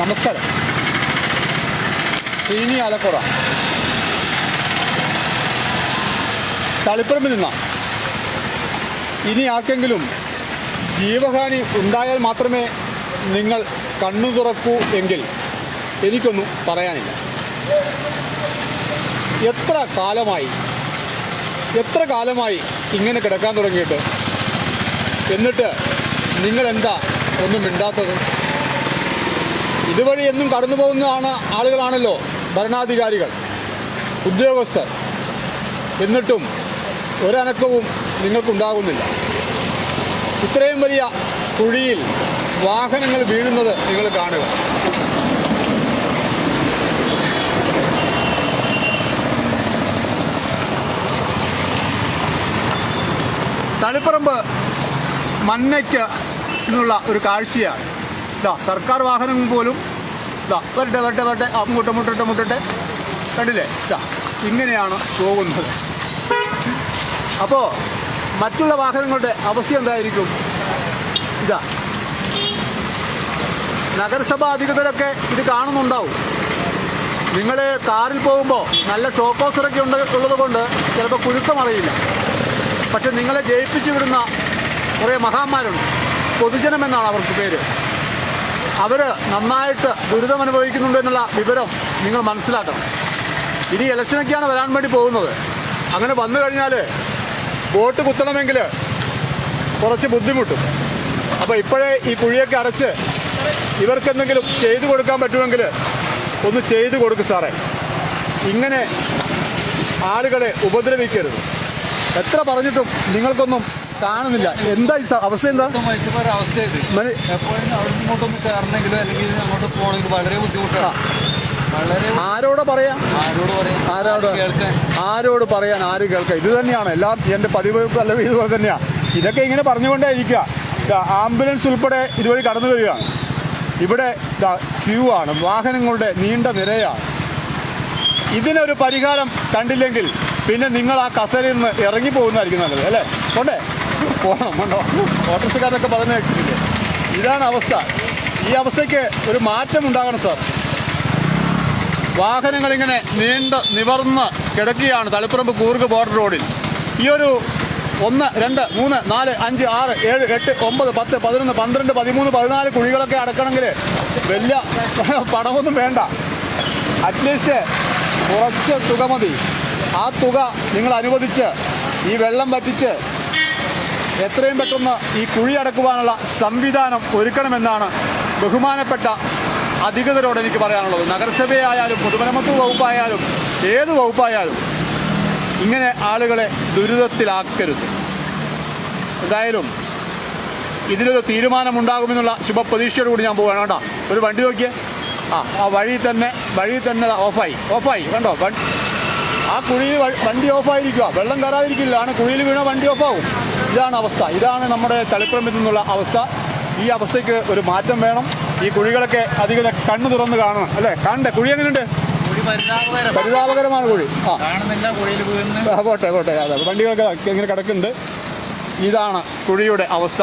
നമസ്കാരം. ശ്രീനി ആലപ്പുഴ തളിപ്പറമ്പിൽ നിന്ന. ഇനി ആർക്കെങ്കിലും ജീവഹാനി ഉണ്ടായാൽ മാത്രമേ നിങ്ങൾ കണ്ണു തുറക്കൂ എങ്കിൽ എനിക്കൊന്നും പറയാനില്ല. എത്ര കാലമായി എത്ര കാലമായി ഇങ്ങനെ കിടക്കാൻ തുടങ്ങിയിട്ട്? എന്നിട്ട് നിങ്ങളെന്താ ഒന്നും മിണ്ടാത്തത്? ഇതുവഴി എന്നും കടന്നു പോകുന്നതാണ് ആളുകളാണല്ലോ ഭരണാധികാരികൾ ഉദ്യോഗസ്ഥർ. എന്നിട്ടും ഒരനക്കവും നിങ്ങൾക്കുണ്ടാകുന്നില്ല. ഇത്രയും വലിയ കുഴിയിൽ വാഹനങ്ങൾ വീഴുന്നത് നിങ്ങൾ കാണുക. തളിപ്പറമ്പ് മന്നയ്ക്ക് എന്നുള്ള ഒരു കാഴ്ചയാണ്. ഇതാ സർക്കാർ വാഹനം പോലും ഇതാ വരട്ടെ വരട്ടെ വരട്ടെ മുട്ട മുട്ടട്ടെ മുട്ടട്ടെ കണ്ടില്ലേ? ഇതാ ഇങ്ങനെയാണ് പോകുന്നത്. അപ്പോൾ മറ്റുള്ള വാഹനങ്ങളുടെ അവസ്ഥ എന്തായിരിക്കും? ഇതാ. നഗരസഭാ അധികൃതരൊക്കെ ഇത് കാണുന്നുണ്ടാവും. നിങ്ങൾ കാറിൽ പോകുമ്പോൾ നല്ല ചോക്കോസറൊക്കെ ഉണ്ട് ഉള്ളത് കൊണ്ട് ചിലപ്പോൾ കുരുക്കം അറിയില്ല. പക്ഷെ നിങ്ങളെ ജയിപ്പിച്ചു വിടുന്ന കുറേ മഹാന്മാരുണ്ട്. പൊതുജനം എന്നാണ് അവർക്ക് പേര്. അവർ നന്നായിട്ട് ദുരിതം അനുഭവിക്കുന്നുണ്ട് എന്നുള്ള വിവരം നിങ്ങൾ മനസ്സിലാക്കണം. ഇനി ഇലക്ഷനൊക്കെയാണ് വരാൻ വേണ്ടി പോകുന്നത്. അങ്ങനെ വന്നു കഴിഞ്ഞാൽ വോട്ട് കുത്തണമെങ്കിൽ കുറച്ച് ബുദ്ധിമുട്ടും. അപ്പോൾ ഇപ്പോഴേ ഈ കുഴിയൊക്കെ അടച്ച് ഇവർക്കെന്തെങ്കിലും ചെയ്തു കൊടുക്കാൻ പറ്റുമെങ്കിൽ ഒന്ന് ചെയ്തു കൊടുക്കും സാറേ. ഇങ്ങനെ ആളുകളെ ഉപദ്രവിക്കരുത്. എത്ര പറഞ്ഞിട്ടും നിങ്ങൾക്കൊന്നും കാണുന്നില്ല. എന്താ ഈ സ- അവസ്ഥ എന്താ? മനുഷ്യന്മാരുടെ അവസ്ഥ ഇത് മന- എപ്പോഴും അവിടെ ഇങ്ങോട്ടൊന്ന് കയറണമെങ്കിലും അല്ലെങ്കിൽ അങ്ങോട്ട് വളരെ ബുദ്ധിമുട്ടാണ്. വളരെ ആരോടെ പറയാ? ആരോട് പറയാം? ആരോട്? കേൾക്കാൻ? ആരോട് പറയാൻ ആര് കേൾക്കാം ഇത് തന്നെയാണ്. എല്ലാം എന്റെ പതിവ് അല്ല ഇതുപോലെ തന്നെയാണ് ഇതൊക്കെ ഇങ്ങനെ പറഞ്ഞുകൊണ്ടേ ഇരിക്കുക ദാ ആംബുലൻസ് ഉൾപ്പെടെ ഇതുവഴി കടന്നു വരികയാണ്. ഇവിടെ ദാ ക്യൂ ആണ്. വാഹനങ്ങളുടെ നീണ്ട നിരയാണ്. ഇതിനൊരു പരിഹാരം കണ്ടില്ലെങ്കിൽ പിന്നെ നിങ്ങൾ ആ കസരയിൽ നിന്ന് ഇറങ്ങി പോകുന്നതായിരിക്കും നല്ലത് അല്ലേ? കൊണ്ടേ? പോകണം കണ്ടോ ഓട്ടോറിക്ഷക്കാരൊക്കെ പതിനെ കേട്ടിട്ടില്ലേ? ഇതാണ് അവസ്ഥ. ഈ അവസ്ഥയ്ക്ക് ഒരു മാറ്റം ഉണ്ടാകണം സാർ. വാഹനങ്ങൾ ഇങ്ങനെ നീണ്ട് നിവർന്ന് കിടക്കുകയാണ് തളിപ്പറമ്പ് കൂർഗ് ബോർഡർ റോഡിൽ. ഈ ഒരു ഒന്ന് രണ്ട് മൂന്ന് നാല് അഞ്ച് ആറ് ഏഴ് എട്ട് ഒമ്പത് പത്ത് പതിനൊന്ന് പന്ത്രണ്ട് പതിമൂന്ന് പതിനാല് കുഴികളൊക്കെ അടക്കണമെങ്കിൽ വലിയ പണമൊന്നും വേണ്ട. അറ്റ്ലീസ്റ്റ് കുറച്ച് തുക മതി. ആ തുക നിങ്ങൾ അനുവദിച്ച് ഈ വെള്ളം വറ്റിച്ച് എത്രയും പെട്ടെന്ന് ഈ കുഴി അടക്കുവാനുള്ള സംവിധാനം ഒരുക്കണമെന്നാണ് ബഹുമാനപ്പെട്ട അധികൃതരോട് എനിക്ക് പറയാനുള്ളത്. നഗരസഭയായാലും പൊതുമരാമത്ത് വകുപ്പായാലും ഏത് വകുപ്പായാലും ഇങ്ങനെ ആളുകളെ ദുരിതത്തിലാക്കരുത്. എന്തായാലും ഇതിലൊരു തീരുമാനമുണ്ടാകുമെന്നുള്ള ശുഭപ്രതീക്ഷയോട് കൂടി ഞാൻ പോവുകയാണ്. കേട്ടോ ഒരു വണ്ടി നോക്കിയേ. ആ ആ വഴി തന്നെ വഴി തന്നെ ഓഫായി. ഓഫായി. കണ്ടോ? ആ കുഴിയിൽ വണ്ടി ഓഫായിരിക്കുക വെള്ളം കയറാതിരിക്കില്ല. ആണ് കുഴിയിൽ വീണ വണ്ടി ഓഫാവും. ഇതാണ് അവസ്ഥ. ഇതാണ് നമ്മുടെ തളിപ്പറമ്പിൽ നിന്നുള്ള അവസ്ഥ. ഈ അവസ്ഥയ്ക്ക് ഒരു മാറ്റം വേണം. ഈ കുഴികളൊക്കെ അധികം കണ്ണു തുറന്ന് കാണണം. അല്ലേ? കാണണ്ടേ കുഴി എങ്ങനെയുണ്ട്? പരിതാപകരമാണ്. കുഴി. ആ, പോട്ടെ പോട്ടെ. അതെ വണ്ടികളൊക്കെ ഇങ്ങനെ കിടക്കുന്നുണ്ട്. ഇതാണ് കുഴിയുടെ അവസ്ഥ.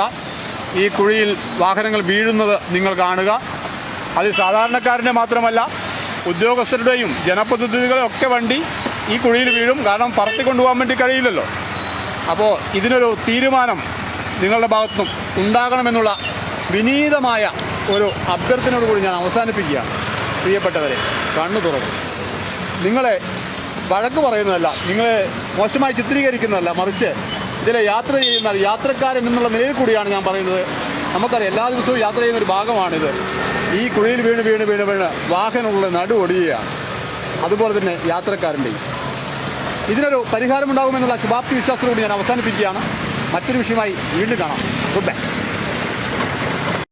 ഈ കുഴിയിൽ വാഹനങ്ങൾ വീഴുന്നത് നിങ്ങൾ കാണുക. അത് സാധാരണക്കാരന്റെ മാത്രമല്ല ഉദ്യോഗസ്ഥരുടെയും ജനപ്രതിനിധികളുടെ ഒക്കെ വണ്ടി ഈ കുഴിയിൽ വീഴും. കാരണം പറത്തി കൊണ്ടുപോകാൻ വേണ്ടി കഴിയില്ലല്ലോ. അപ്പോൾ ഇതിനൊരു തീരുമാനം നിങ്ങളുടെ ഭാഗത്തുനിന്നും ഉണ്ടാകണമെന്നുള്ള വിനീതമായ ഒരു അഭ്യർത്ഥനയോട് കൂടി ഞാൻ അവസാനിപ്പിക്കുകയാണ്. പ്രിയപ്പെട്ടവരെ കണ്ണു തുറക്കും നിങ്ങളെ വഴക്ക് പറയുന്നതല്ല നിങ്ങളെ മോശമായി ചിത്രീകരിക്കുന്നതല്ല മറിച്ച് ഇതിലെ യാത്ര ചെയ്യുന്ന യാത്രക്കാരൻ എന്നുള്ള നിലയിൽ കൂടിയാണ് ഞാൻ പറയുന്നത്. നമുക്കറിയാം എല്ലാ ദിവസവും യാത്ര ചെയ്യുന്ന ഒരു ഭാഗമാണിത്. ഈ കുഴിയിൽ വീണ് വീണ് വീണ് വീണ് വാഹനമുള്ള നടു ഒടിയുകയാണ് അതുപോലെ തന്നെ യാത്രക്കാരന്റെയും. ഇതിനൊരു പരിഹാരമുണ്ടാകുമെന്നുള്ള ശുഭാപ്തി വിശ്വാസത്തോട് ഞാൻ അവസാനിപ്പിക്കുകയാണ്. മറ്റൊരു വിഷയമായി വീണ്ടും കാണാം. Good bye